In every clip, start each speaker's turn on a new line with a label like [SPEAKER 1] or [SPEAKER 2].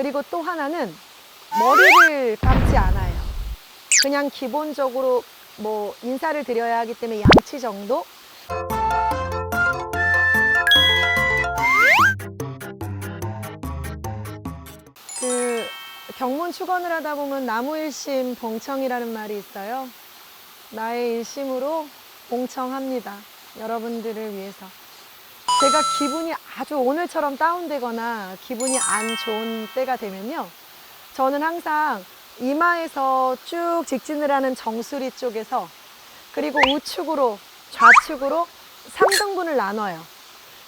[SPEAKER 1] 그리고 또 하나는 머리를 감지 않아요. 그냥 기본적으로 뭐 인사를 드려야 하기 때문에 양치 정도? 그 경문 축원을 하다 보면 나무 일심 봉청이라는 말이 있어요. 나의 일심으로 봉청합니다. 여러분들을 위해서. 제가 기분이 아주 오늘처럼 다운되거나 기분이 안 좋은 때가 되면요. 저는 항상 이마에서 쭉 직진을 하는 정수리 쪽에서 그리고 우측으로 좌측으로 3등분을 나눠요.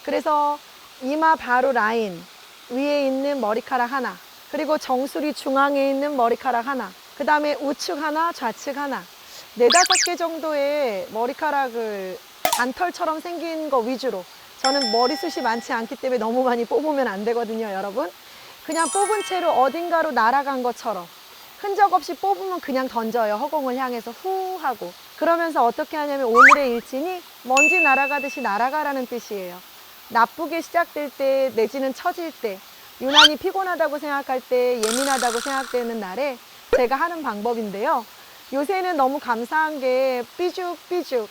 [SPEAKER 1] 그래서 이마 바로 라인 위에 있는 머리카락 하나 그리고 정수리 중앙에 있는 머리카락 하나 그 다음에 우측 하나 좌측 하나 네다섯 개 정도의 머리카락을 단털처럼 생긴 거 위주로 저는 머리숱이 많지 않기 때문에 너무 많이 뽑으면 안 되거든요 여러분. 그냥 뽑은 채로 어딘가로 날아간 것처럼 흔적 없이 뽑으면 그냥 던져요 허공을 향해서 후 하고. 그러면서 어떻게 하냐면 오늘의 일진이 먼지 날아가듯이 날아가라는 뜻이에요. 나쁘게 시작될 때 내지는 처질 때 유난히 피곤하다고 생각할 때 예민하다고 생각되는 날에 제가 하는 방법인데요. 요새는 너무 감사한 게 삐죽삐죽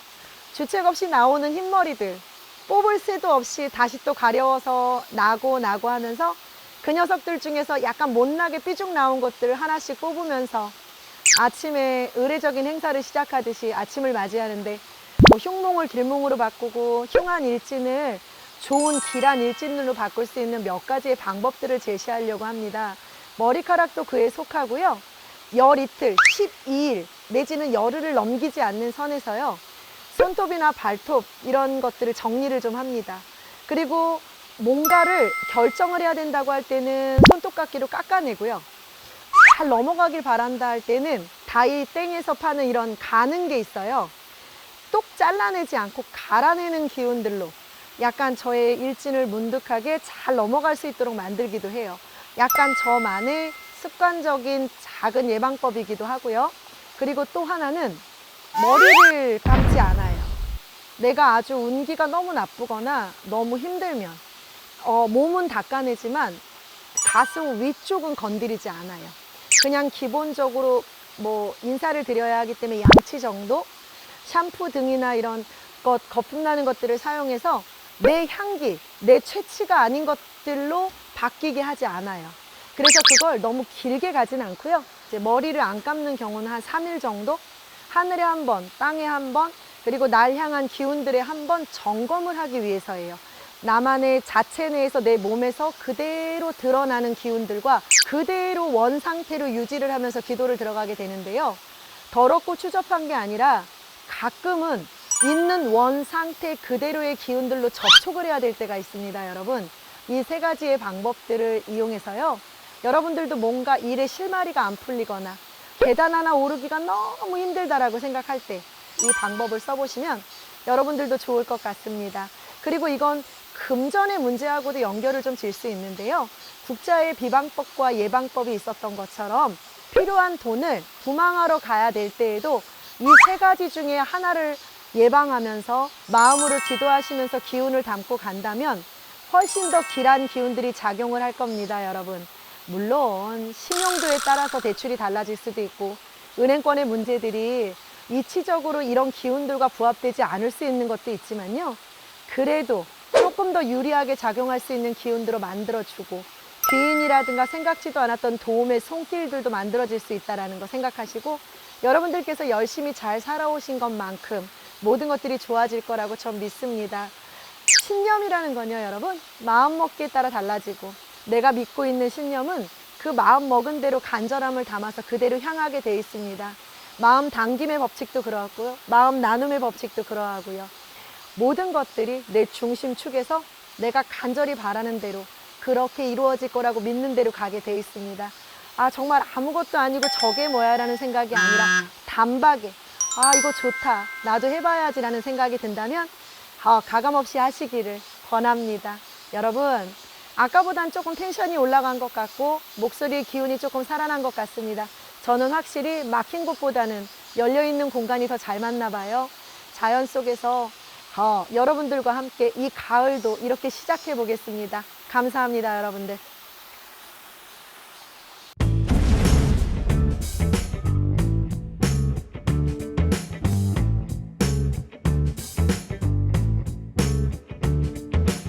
[SPEAKER 1] 주책 없이 나오는 흰머리들 뽑을 새도 없이 다시 또 가려워서 나고 나고 하면서 그 녀석들 중에서 약간 못나게 삐죽 나온 것들을 하나씩 뽑으면서 아침에 의례적인 행사를 시작하듯이 아침을 맞이하는데 뭐 흉몽을 길몽으로 바꾸고 흉한 일진을 좋은 길한 일진으로 바꿀 수 있는 몇 가지의 방법들을 제시하려고 합니다. 머리카락도 그에 속하고요. 열 이틀, 12일 내지는 열흘을 넘기지 않는 선에서요. 손톱이나 발톱 이런 것들을 정리를 좀 합니다. 그리고 뭔가를 결정을 해야 된다고 할 때는 손톱깎이로 깎아내고요. 잘 넘어가길 바란다 할 때는 다이 땡에서 파는 이런 가는 게 있어요. 똑 잘라내지 않고 갈아내는 기운들로 약간 저의 일진을 문득하게 잘 넘어갈 수 있도록 만들기도 해요. 약간 저만의 습관적인 작은 예방법이기도 하고요. 그리고 또 하나는 머리를 감지 않아요. 내가 아주 운기가 너무 나쁘거나 너무 힘들면 어, 몸은 닦아내지만 가슴 위쪽은 건드리지 않아요. 그냥 기본적으로 뭐 인사를 드려야 하기 때문에 양치 정도 샴푸 등이나 이런 것 거품 나는 것들을 사용해서 내 향기, 내 최치가 아닌 것들로 바뀌게 하지 않아요. 그래서 그걸 너무 길게 가진 않고요. 머리를 안 감는 경우는 한 3일 정도 하늘에 한 번, 땅에 한 번, 그리고 날 향한 기운들에 한번 점검을 하기 위해서예요. 나만의 자체 내에서 내 몸에서 그대로 드러나는 기운들과 그대로 원 상태로 유지를 하면서 기도를 들어가게 되는데요. 더럽고 추접한 게 아니라 가끔은 있는 원 상태 그대로의 기운들로 접촉을 해야 될 때가 있습니다, 여러분. 이 세 가지의 방법들을 이용해서요. 여러분들도 뭔가 일에 실마리가 안 풀리거나 계단 하나 오르기가 너무 힘들다라고 생각할 때 이 방법을 써보시면 여러분들도 좋을 것 같습니다. 그리고 이건 금전의 문제하고도 연결을 좀 질 수 있는데요. 국자의 비방법과 예방법이 있었던 것처럼 필요한 돈을 부망하러 가야 될 때에도 이 세 가지 중에 하나를 예방하면서 마음으로 기도하시면서 기운을 담고 간다면 훨씬 더 길한 기운들이 작용을 할 겁니다, 여러분. 물론 신용도에 따라서 대출이 달라질 수도 있고 은행권의 문제들이 이치적으로 이런 기운들과 부합되지 않을 수 있는 것도 있지만요. 그래도 조금 더 유리하게 작용할 수 있는 기운들로 만들어주고 귀인이라든가 생각지도 않았던 도움의 손길들도 만들어질 수 있다는 거 생각하시고 여러분들께서 열심히 잘 살아오신 것만큼 모든 것들이 좋아질 거라고 전 믿습니다. 신념이라는 건요, 여러분, 마음 먹기에 따라 달라지고 내가 믿고 있는 신념은 그 마음 먹은 대로 간절함을 담아서 그대로 향하게 돼 있습니다. 마음 당김의 법칙도 그러하고요. 마음 나눔의 법칙도 그러하고요. 모든 것들이 내 중심 축에서 내가 간절히 바라는 대로 그렇게 이루어질 거라고 믿는 대로 가게 돼 있습니다. 아, 정말 아무것도 아니고 저게 뭐야 라는 생각이 아니라 단박에 아, 이거 좋다. 나도 해봐야지라는 생각이 든다면 아, 가감없이 하시기를 권합니다. 여러분, 아까보단 조금 텐션이 올라간 것 같고 목소리의 기운이 조금 살아난 것 같습니다. 저는 확실히 막힌 곳보다는 열려있는 공간이 더 잘 맞나 봐요. 자연 속에서 어, 여러분들과 함께 이 가을도 이렇게 시작해 보겠습니다. 감사합니다, 여러분들.